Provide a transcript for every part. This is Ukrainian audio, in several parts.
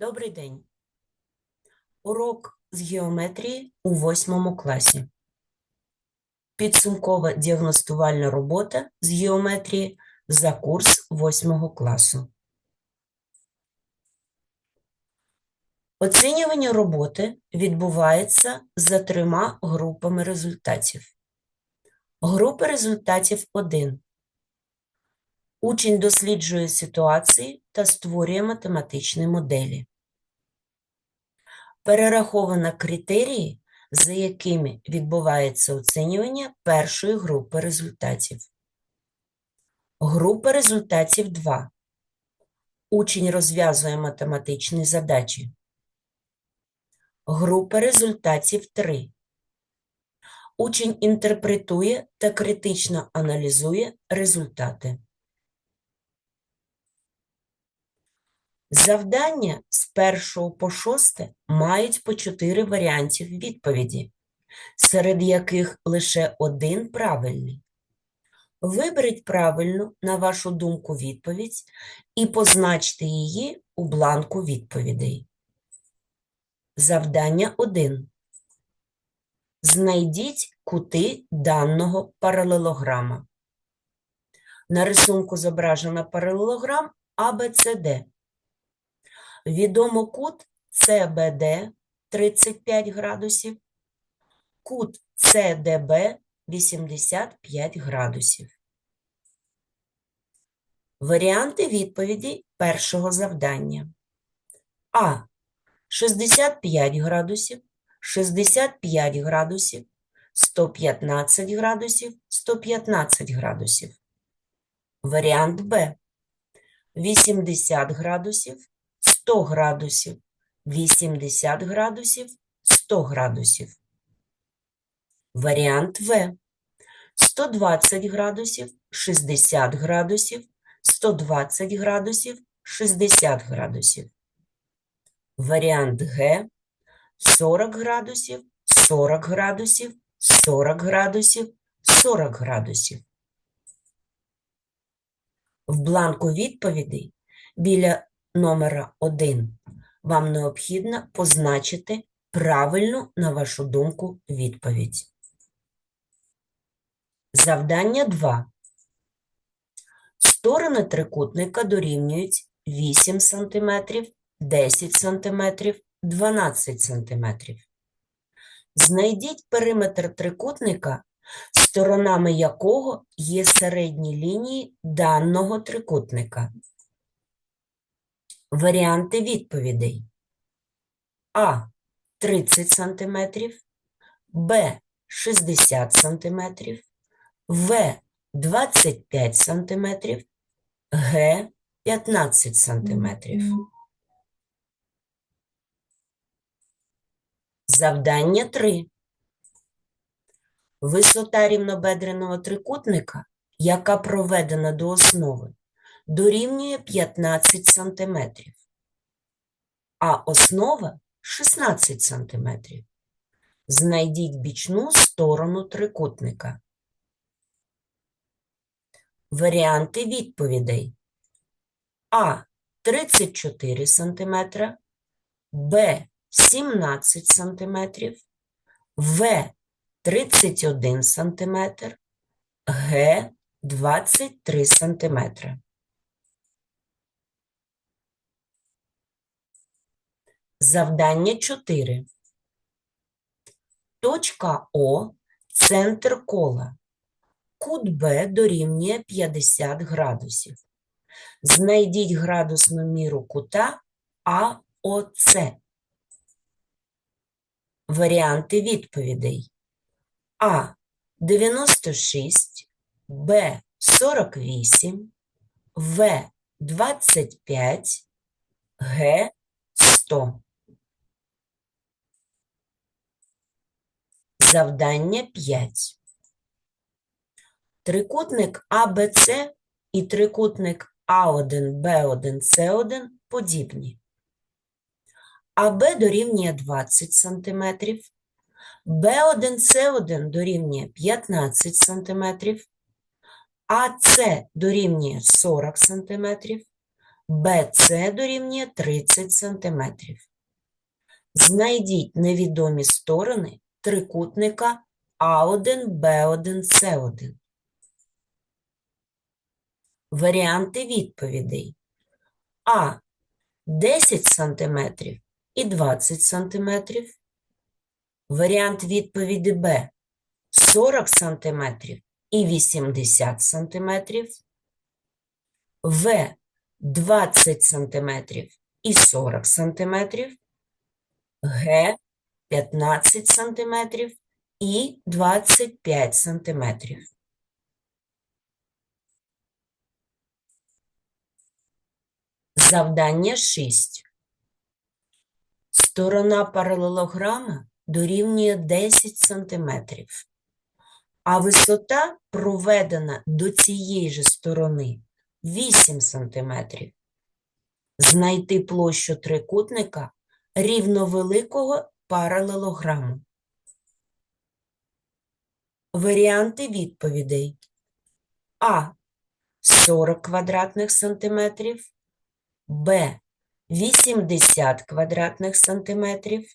Добрий день. Урок з геометрії у восьмому класі. Підсумкова діагностувальна робота з геометрії за курс восьмого класу. Оцінювання роботи відбувається за трьома групами результатів. Група результатів 1. Учень досліджує ситуації та створює математичні моделі. Перераховано критерії, за якими відбувається оцінювання першої групи результатів. Група результатів 2. Учень розв'язує математичні задачі. Група результатів 3. Учень інтерпретує та критично аналізує результати. Завдання з першого по шосте мають по чотири варіантів відповіді, серед яких лише один правильний. Виберіть правильну, на вашу думку, відповідь і позначте її у бланку відповідей. Завдання 1. Знайдіть кути даного паралелограма. На рисунку зображено паралелограм ABCD. Відомо кут CBD 35 градусів, кут CDB 85 градусів. Варіанти відповіді першого завдання. А. 65 градусів, 65 градусів, 115 градусів, 115 градусів. Варіант Б. 80 градусів, 100 градусів, 80 градусів, 100 градусів. Варіант В. 120 градусів, 60 градусів, 120 градусів, 60 градусів. Варіант Г. 40 градусів, 40 градусів, 40 градусів, 40 градусів. В бланку відповідей біля номера 1 вам необхідно позначити правильну, на вашу думку, відповідь. Завдання 2. Сторони трикутника дорівнюють 8 см, 10 см, 12 см. Знайдіть периметр трикутника, сторонами якого є середні лінії даного трикутника. Варіанти відповідей. А. 30 см, Б. 60 см, В. 25 см, Г. 15 см. Завдання 3. Висота рівнобедреного трикутника, яка проведена до основи, дорівнює 15 см, а основа 16 см. Знайдіть бічну сторону трикутника. Варіанти відповідей. А. 34 см, Б. 17 см, В. 31 см, Г. 23 см. Завдання 4. Точка О – центр кола. Кут Б дорівнює 50 градусів. Знайдіть градусну міру кута АОЦ. Варіанти відповідей. А. 96, Б. 48, В. 25, Г. 100. Завдання 5. Трикутник АБЦ і трикутник А1, Б1, С1 подібні. АБ дорівнює 20 см, Б1, С1 дорівнює 15 см, АС дорівнює 40 см, BC дорівнює 30 см. Знайдіть невідомі сторони трикутника А1, Б1, С1. Варіанти відповідей. А 10 см і 20 см. Варіант відповіді Б 40 см і 80 см. В 20 см і 40 см. Г 15 см і 25 см. Завдання 6. Сторона паралелограма дорівнює 10 см, а висота проведена до цієї ж сторони 8 см. Знайти площу трикутника рівновеликого паралелограму. Варіанти відповідей. А. 40 квадратних сантиметрів, Б. 80 квадратних сантиметрів,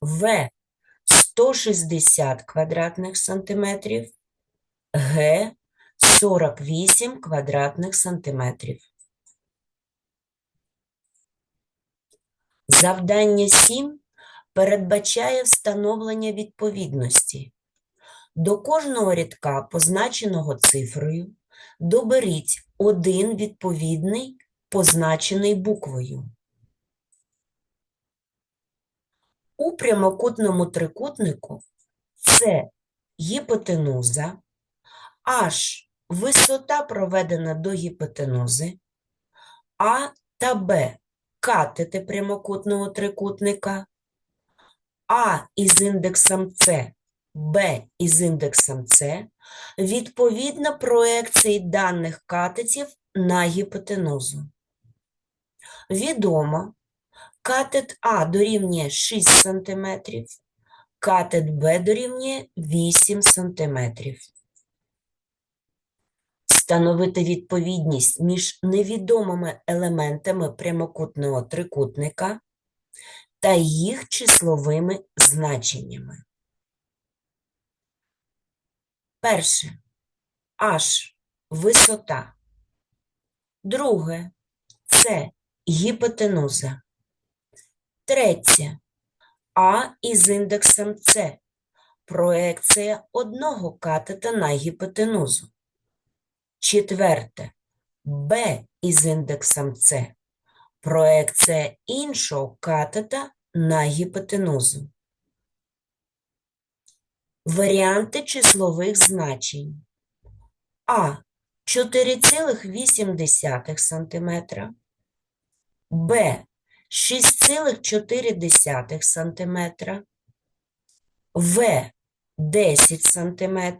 В. 160 квадратних сантиметрів, Г. 48 квадратних сантиметрів. Завдання 7 передбачає встановлення відповідності. До кожного рядка, позначеного цифрою, доберіть один відповідний, позначений буквою. У прямокутному трикутнику С гіпотенуза, H – висота проведена до гіпотенузи, А та Б – катети прямокутного трикутника, А із індексом С, Б із індексом С відповідно проекції даних катетів на гіпотенузу. Відомо, катет А дорівнює 6 см, катет Б дорівнює 8 см. Встановити відповідність між невідомими елементами прямокутного трикутника та їх числовими значеннями. Перше. H – висота. Друге – С – гіпотенуза. Третє. А із індексом С – проекція одного катета на гіпотенузу. Четверте. Б із індексом С – проекція іншого катета на гіпотенузу. Варіанти числових значень. А. 4,8 см, Б. 6,4 см, В. 10 см,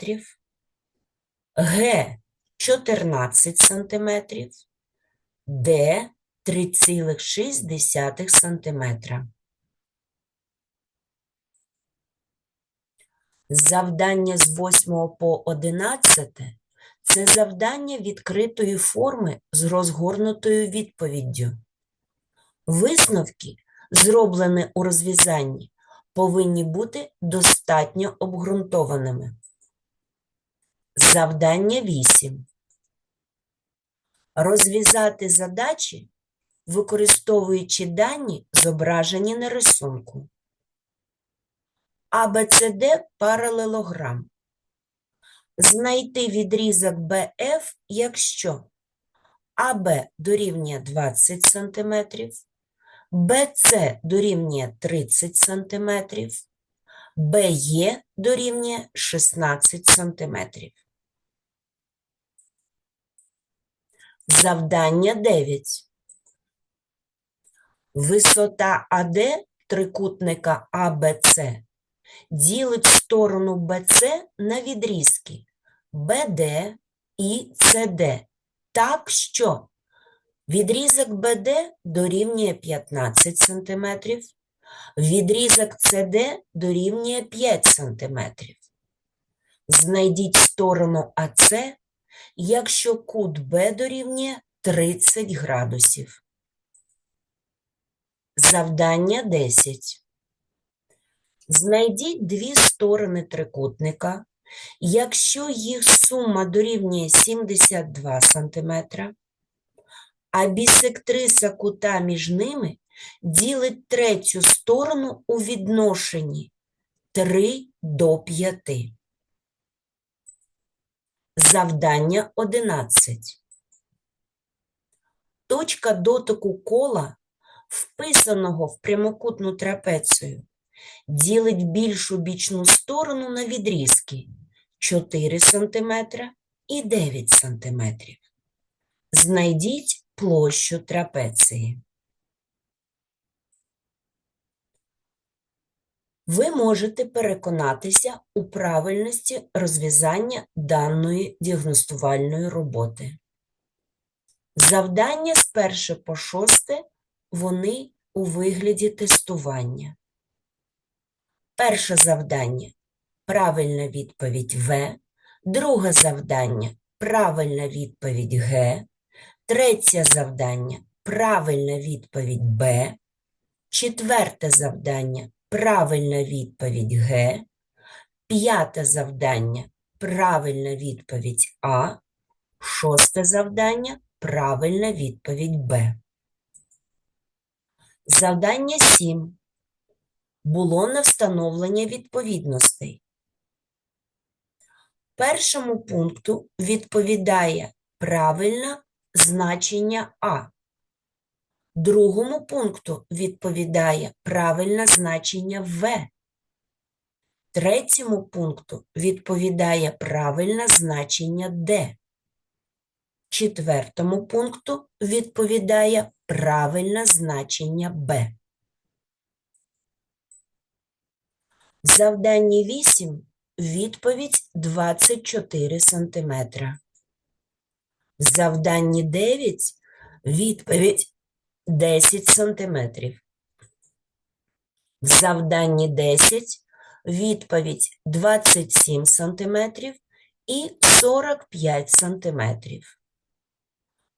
Г. 14 см, Д. 3,6 см. Завдання з 8 по 11 – це завдання відкритої форми з розгорнутою відповіддю. Висновки, зроблені у розв'язанні, повинні бути достатньо обґрунтованими. Завдання 8. Розв'язати задачі, використовуючи дані, зображені на рисунку. АБЦД паралелограм. Знайти відрізок БФ, якщо АБ дорівнює 20 см, БЦ дорівнює 30 см, БЕ дорівнює 16 см. Завдання 9. Висота АД трикутника АБЦ ділить сторону BC на відрізки BD і CD так, що відрізок BD дорівнює 15 см, відрізок CD дорівнює 5 см. Знайдіть сторону АС, якщо кут Б дорівнює 30 градусів. Завдання 10. Знайдіть дві сторони трикутника, якщо їх сума дорівнює 72 см, а бісектриса кута між ними ділить третю сторону у відношенні 3 до 5. Завдання 11. Точка дотику кола, вписаного в прямокутну трапецію, ділить більшу бічну сторону на відрізки 4 см і 9 см. Знайдіть площу трапеції. Ви можете переконатися у правильності розв'язання даної діагностувальної роботи. Завдання з 1 по 6 вони у вигляді тестування. Перше завдання правильна відповідь В, друге завдання правильна відповідь Г, третє завдання правильна відповідь Б, четверте завдання правильна відповідь Г, п'яте завдання правильна відповідь А, шосте завдання правильна відповідь Б. Завдання 7. Було на встановлення відповідностей. Першому пункту відповідає правильне значення А. Другому пункту відповідає правильне значення В. Третьому пункту відповідає правильне значення Д. Четвертому пункту відповідає правильне значення Б. В завданні 8 відповідь 24 см. В завданні 9 відповідь 10 см. В завданні 10 відповідь 27 см і 45 см.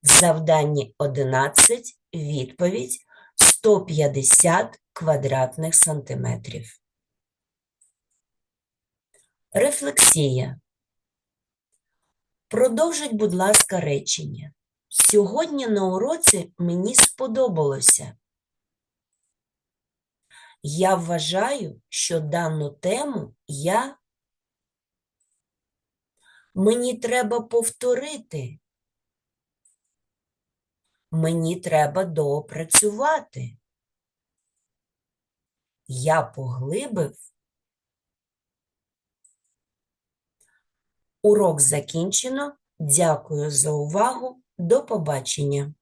В завданні 11 відповідь 150 квадратних сантиметрів. Рефлексія. Продовжіть, будь ласка, речення. Сьогодні на уроці мені сподобалося. Я вважаю, що дану тему я мені треба повторити. Мені треба доопрацювати. Я поглибив. Урок закінчено. Дякую за увагу. До побачення!